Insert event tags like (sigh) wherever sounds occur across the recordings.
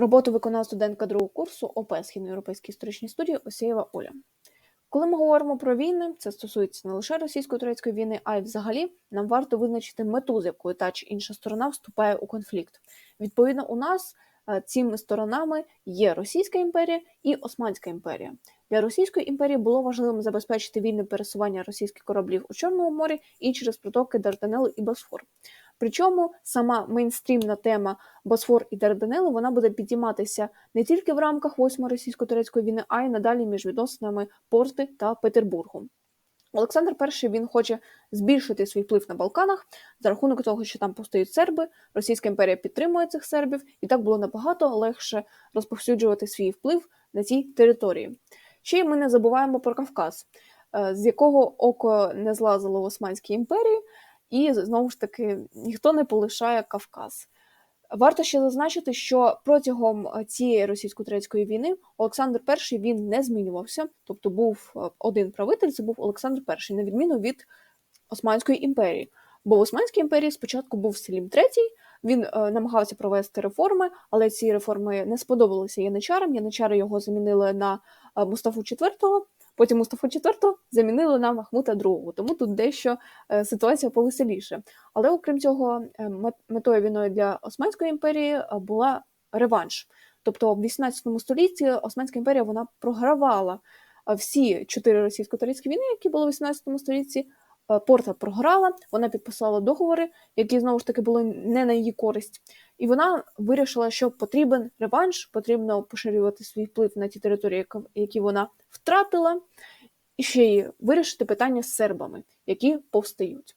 Роботу виконала студентка другого курсу ОП Східноєвропейській історичній студії Осєєва Оля. Коли ми говоримо про війни, це стосується не лише російсько-турецької війни, а й взагалі нам варто визначити мету, з якою та чи інша сторона вступає у конфлікт. Відповідно, у нас е, цими сторонами є Російська імперія і Османська імперія. Для Російської імперії було важливим забезпечити вільне пересування російських кораблів у Чорному морі і через протоки Дарданелу і Босфор. Причому сама мейнстрімна тема Босфор і Дарданели вона буде підійматися не тільки в рамках восьмої російсько-турецької війни, а й надалі між відносинами Порти та Петербургу. Олександр І він хоче збільшити свій вплив на Балканах за рахунок того, що там постають серби. Російська імперія підтримує цих сербів, і так було набагато легше розповсюджувати свій вплив на цій території. Ще й ми не забуваємо про Кавказ, е, з якого око не злазило в Османській імперії, і знову ж таки ніхто не полишає Кавказ. Варто ще зазначити, що протягом е, цієї російсько-турецької війни Олександр І він не змінювався, тобто був е, один правитель, це був Олександр І, на відміну від Османської імперії. Бо в Османській імперії спочатку був Селім III, він е, намагався провести реформи, але ці реформи не сподобалися яничарам. Яничари його замінили на е, Мустафу IV, Потім Мустафу IV замінили на Махмута II, тому тут дещо е, ситуація повеселіше. Але окрім цього, метою війною для Османської імперії була реванш. Тобто, в 18 столітті Османська імперія вона програвала всі чотири російсько-турецькі війни, які були в 18 столітті. Порта програла, вона підписала договори, які знову ж таки були не на її користь, і вона вирішила, що потрібен реванш, потрібно поширювати свій вплив на ті території, які вона втратила, і ще й вирішити питання з сербами, які повстають.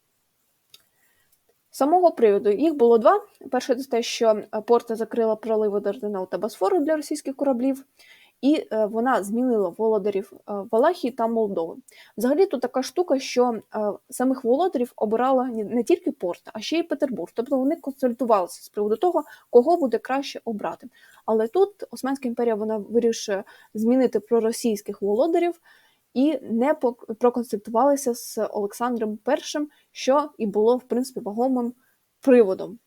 Самого приводу їх було два. Перше, це те, що порта закрила проливи Дарданел та Босфору для російських кораблів і е, вона змінила володарів е, Валахії та Молдови. Взагалі тут така штука, що е, самих володарів обирала не тільки Порта, а ще й Петербург. Тобто вони консультувалися з приводу того, кого буде краще обрати. Але тут Османська імперія вона вирішує змінити проросійських володарів. І не проконсультувалися з Олександром І, що і було в принципі вагомим приводом.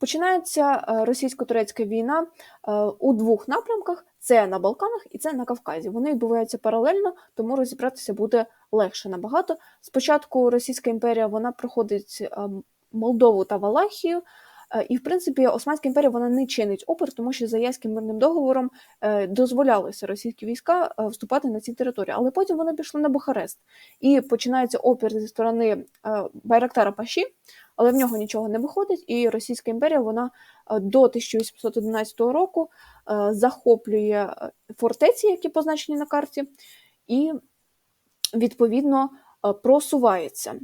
Починається російсько-турецька війна у двох напрямках: це на Балканах і це на Кавказі. Вони відбуваються паралельно, тому розібратися буде легше набагато. Спочатку Російська імперія вона проходить е, Молдову та Валахію. Е, і, в принципі, Османська імперія вона не чинить опір, тому що за Яським мирним договором е, дозволялося російські війська вступати на ці території. Але потім вони пішли на Бухарест. І починається опір зі сторони Байрактара Паші, але в нього нічого не виходить. І Російська імперія вона до 1811 року Е, захоплює е, фортеці, які позначені на карті, і, відповідно, е, просувається.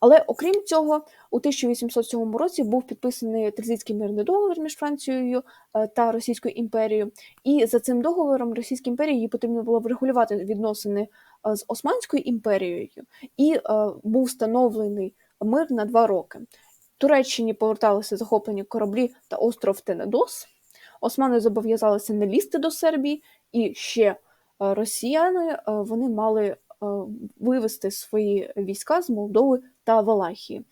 Але окрім цього, у 1807 році був підписаний Тильзитський мирний договір між Францією та Російською імперією, і за цим договором Російській імперії їй потрібно було врегулювати відносини з Османською імперією, і був встановлений мир на два роки. Туреччині поверталися захоплені кораблі та остров Тенедос. Османи зобов'язалися не лізти до Сербії, і ще е, росіяни е, вони мали е, вивести свої війська з Молдови та Валахії.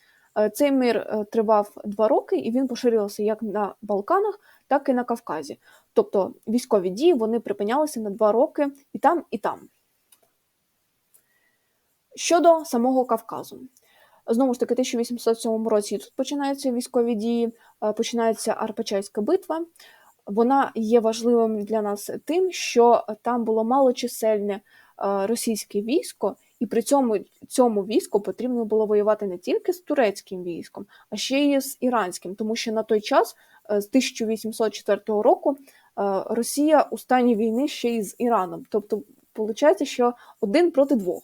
Цей мир тривав два роки, і він поширювався як на Балканах, так і на Кавказі. Тобто військові дії вони припинялися на два роки і там, і там. Щодо самого Кавказу. Знову ж таки, 1807 році тут починаються військові дії, починається Арпачайська битва вона є важливим для нас тим, що там було малочисельне російське військо, і при цьому цьому війську потрібно було воювати не тільки з турецьким військом, а ще й з іранським, тому що на той час, е, з 1804 року, е, Росія у стані війни ще й з Іраном. Тобто, виходить, що один проти двох.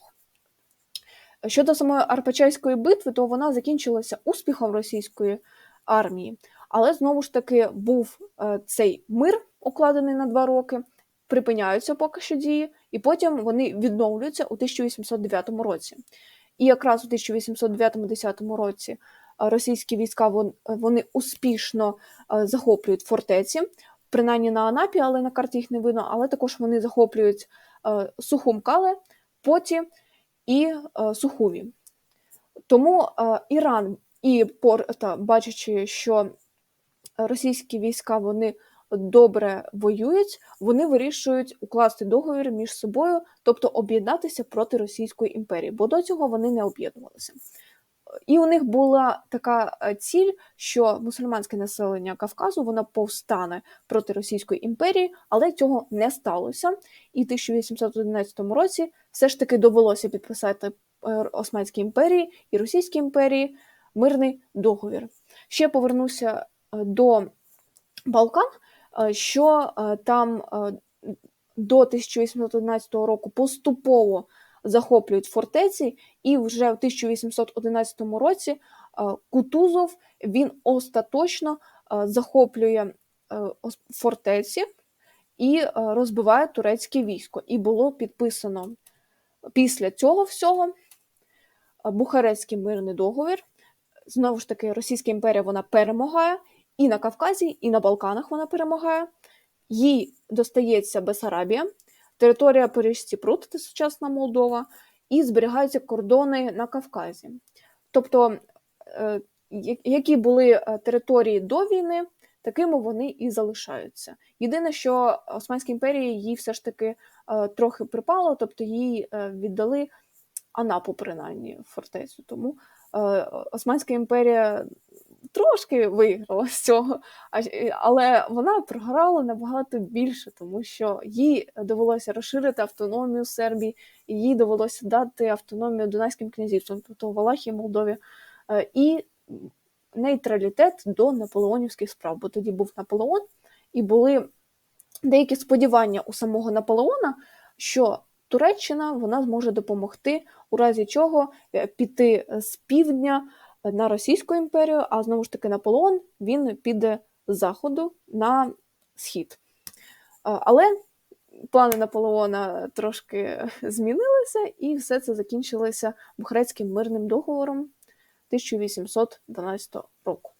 Щодо самої Арпачайської битви, то вона закінчилася успіхом російської армії. Але знову ж таки був е, цей мир, укладений на два роки, припиняються поки що дії, і потім вони відновлюються у 1809 році. І якраз у 1809-10 році російські війська вони успішно захоплюють фортеці, принаймні на Анапі, але на карті їх не видно. Але також вони захоплюють Сухумкале, Поті і Сухуві. Тому Іран і Порта, бачачи, що російські війська вони добре воюють, вони вирішують укласти договір між собою, тобто об'єднатися проти Російської імперії, бо до цього вони не об'єднувалися. І у них була така е, ціль, що мусульманське населення Кавказу воно повстане проти Російської імперії, але цього не сталося. І в 1811 році все ж таки довелося підписати е, Османській імперії і Російській імперії мирний договір. Ще повернуся е, до Балкан, що е, там е, до 1811 року поступово захоплюють фортеці, і вже в 1811 році е, Кутузов він остаточно е, захоплює е, фортеці і е, розбиває турецьке військо. І було підписано після цього всього е, Бухарестський мирний договір. Знову ж таки, Російська імперія вона перемагає і на Кавказі, і на Балканах вона перемагає. Їй достається Бесарабія, територія Поріжці Прут, це сучасна Молдова, і зберігаються кордони на Кавказі. Тобто, е, які були е, території до війни, такими вони і залишаються. Єдине, що Османській імперії їй все ж таки е, трохи припало, тобто їй віддали Анапу, принаймні, фортецю. Тому Османська імперія трошки виграла з цього, але вона програла набагато більше, тому що їй довелося розширити автономію Сербії, і їй довелося дати автономію Дунайським князівствам, тобто Валахії, Молдові, е, і нейтралітет до наполеонівських справ. Бо тоді був Наполеон, і були деякі сподівання у самого Наполеона, що Туреччина вона зможе допомогти, у разі чого е, піти з півдня на Російську імперію, а знову ж таки Наполеон він піде з заходу на схід. Але плани Наполеона трошки (laughs) змінилися, і все це закінчилося Бухарецьким мирним договором 1812 року.